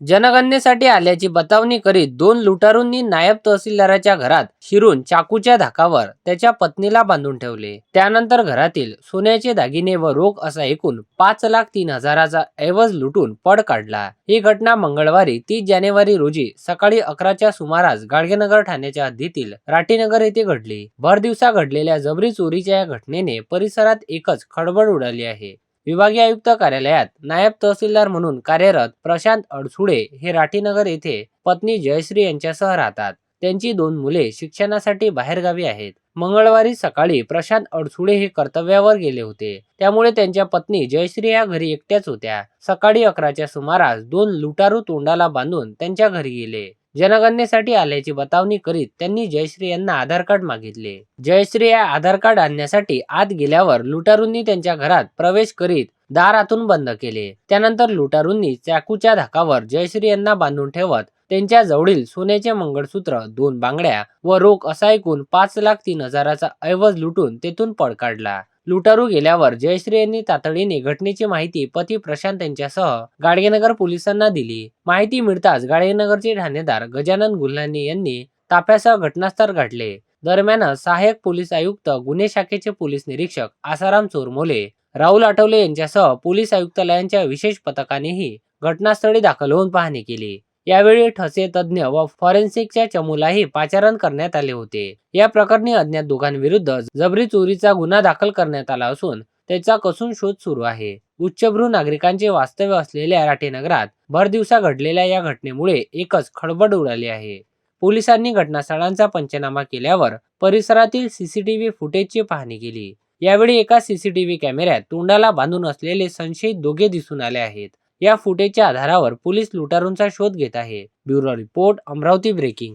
जनगणनेसाठी आल्याची बतावणी करीत दोन लुटारूंनी नायब तहसीलदाराच्या घरात शिरून चाकूच्या धाकावर त्याच्या पत्नीला बांधून ठेवले. त्यानंतर घरातील सोन्याचे दागिने व रोख असा एकूण पाच लाख तीन हजाराचा ऐवज लुटून पड काढला. ही घटना मंगळवारी तीस जानेवारी रोजी सकाळी अकराच्या सुमारास गाडगेनगर ठाण्याच्या हद्दीतील राठीनगर येथे घडली. भर दिवसा घडलेल्या जबरी चोरीच्या या घटनेने परिसरात एकच खळबळ उडाली आहे. विभागीय आयुक्त कार्यालयात नायब तहसीलदार म्हणून कार्यरत प्रशांत अडसुडे हे राठीनगर येथे पत्नी जयश्री यांच्यासह राहतात. त्यांची दोन मुले शिक्षणासाठी बाहेरगावी आहेत. मंगळवारी सकाळी प्रशांत अडसुडे हे कर्तव्यावर गेले होते. त्यामुळे त्यांच्या पत्नी जयश्री या घरी एकट्याच होत्या. सकाळी अकराच्या सुमारास दोन लुटारू तोंडाला बांधून त्यांच्या घरी गेले. जनगणनेसाठी आल्याची बतावणी करीत त्यांनी जयश्री यांना आधार कार्ड मागितले. जयश्री या आधार कार्ड आणण्यासाठी आत गेल्यावर लुटारूंनी त्यांच्या घरात प्रवेश करीत दारातून बंद केले. त्यानंतर लुटारूंनी चाकूच्या धाकावर जयश्री यांना बांधून ठेवत त्यांच्या जवळील सोन्याचे मंगळसूत्र दोन बांगड्या व रोख असा एकूण पाच लाख तीन हजाराचा ऐवज लुटून तेथून पळ काढला. लुटारू गेल्यावर जयश्री यांनी तातडीने घटनेची माहिती पती प्रशांत यांच्यासह गाडगेनगर पोलिसांना दिली. माहिती मिळताच गाडगेनगरचे ठाणेदार गजानन गुल्हाने यांनी ताफ्यासह घटनास्थळ गाठले. दरम्यान सहाय्यक पोलीस आयुक्त गुन्हे शाखेचे पोलीस निरीक्षक आसाराम चोरमोले राहुल आठवले यांच्यासह पोलीस आयुक्तालयांच्या विशेष पथकानेही घटनास्थळी दाखल होऊन पाहणी केली. यावेळी ठसे तज्ज्ञ व फॉरेन्सिकच्या चमूलाही पाचारण करण्यात आले होते. या प्रकरणी अज्ञात दोघांविरुद्ध जबरी चोरीचा गुन्हा दाखल करण्यात आला असून त्याचा कसून शोध सुरू आहे. उच्चभ्रू नागरिकांचे वास्तव्य असलेल्या राठेनगरात भर दिवसा घडलेल्या या घटनेमुळे एकच खळबळ उडाली आहे. पोलिसांनी घटनास्थळांचा पंचनामा केल्यावर परिसरातील सीसीटीव्ही फुटेजची पाहणी केली. यावेळी एका सीसीटीव्ही कॅमेऱ्यात तोंडाला बांधून असलेले संशयित दोघे दिसून आले आहेत. या फुटेजच्या आधारावर पोलीस लुटारूंचा शोध घेत आहे. Bureau report Amravati breaking.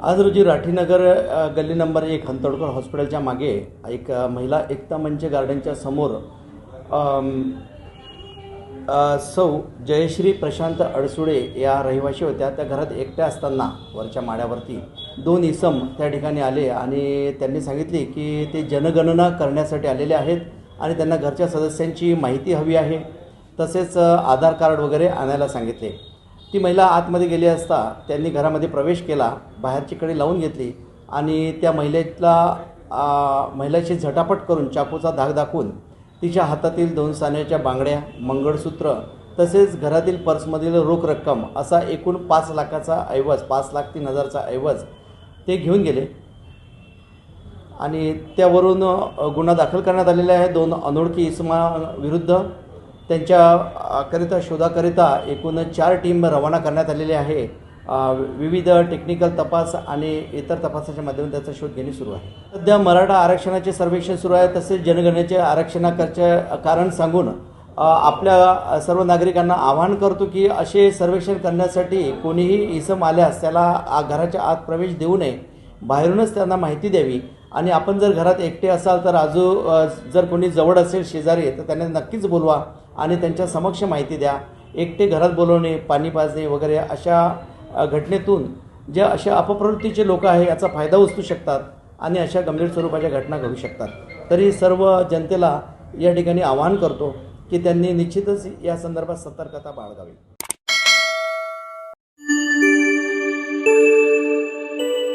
आज रोजी राठीनगर गल्ली नंबर एक हंतोडकर हॉस्पिटलच्या मागे एक महिला एकता मंच गार्डनच्या समोर सौ जयश्री प्रशांत अडसुडे या रहिवाशी होत्या. त्या घरात एकट्या असताना वरच्या माळ्यावरती दोन इसम त्या ठिकाणी आले आणि त्यांनी सांगितले की ते जनगणना करण्यासाठी आलेले आहेत आणि त्यांना घरच्या सदस्यांची माहिती हवी आहे. तसेच आधार कार्ड वगैरे आणायला सांगितले. ती महिला आतमध्ये गेली असता त्यांनी घरामध्ये प्रवेश केला बाहेरची कडे लावून घेतली आणि त्या महिलेतला महिलेशी महिलेची झटापट करून चाकूचा धाक दाखवून तिच्या हातातील दोन सान्याच्या बांगड्या मंगळसूत्र तसेच घरातील पर्समधील रोख रक्कम असा एकूण पाच लाखाचा ऐवज पाच लाख तीन हजारचा ऐवज ते घेऊन गेले. आणि त्यावरून गुन्हा दाखल करण्यात आलेला आहे. दोन अनोळखी इसमा त्यांच्याकरिता शोधाकरिता एकूण चार टीम रवाना करण्यात आलेली आहे. विविध टेक्निकल तपास आणि इतर तपासाच्या माध्यमातून त्याचा शोध घेणे सुरू आहे. सध्या मराठा आरक्षणाचे सर्वेक्षण सुरू आहे तसेच जनगणनेचे आरक्षणाचे कारण सांगून आपल्या सर्व नागरिकांना आवाहन करतो की असे सर्वेक्षण करण्यासाठी कोणीही इसम आल्यास त्याला घराच्या आत प्रवेश देऊ नये. बाहेरूनच त्यांना माहिती द्यावी. आणि आपण जर घरात एकटे असाल तर आजू जर कोणी जवळ असेल शेजारी तर त्यांना नक्कीच बोलवा. आणि त्यांच्या समक्ष माहिती द्या. एकटे घरात बोलवणे पाणी पाजणे वगैरे अशा घटनेतून जे अशा अपप्रवृत्तीचे लोक आहे याचा फायदा उचलू शकतात आणि अशा गंभीर स्वरूपाच्या घटना घडू शकतात. तरी सर्व जनतेला या ठिकाणी आवाहन करतो की त्यांनी निश्चितच या संदर्भात सतर्कता बाळगावी.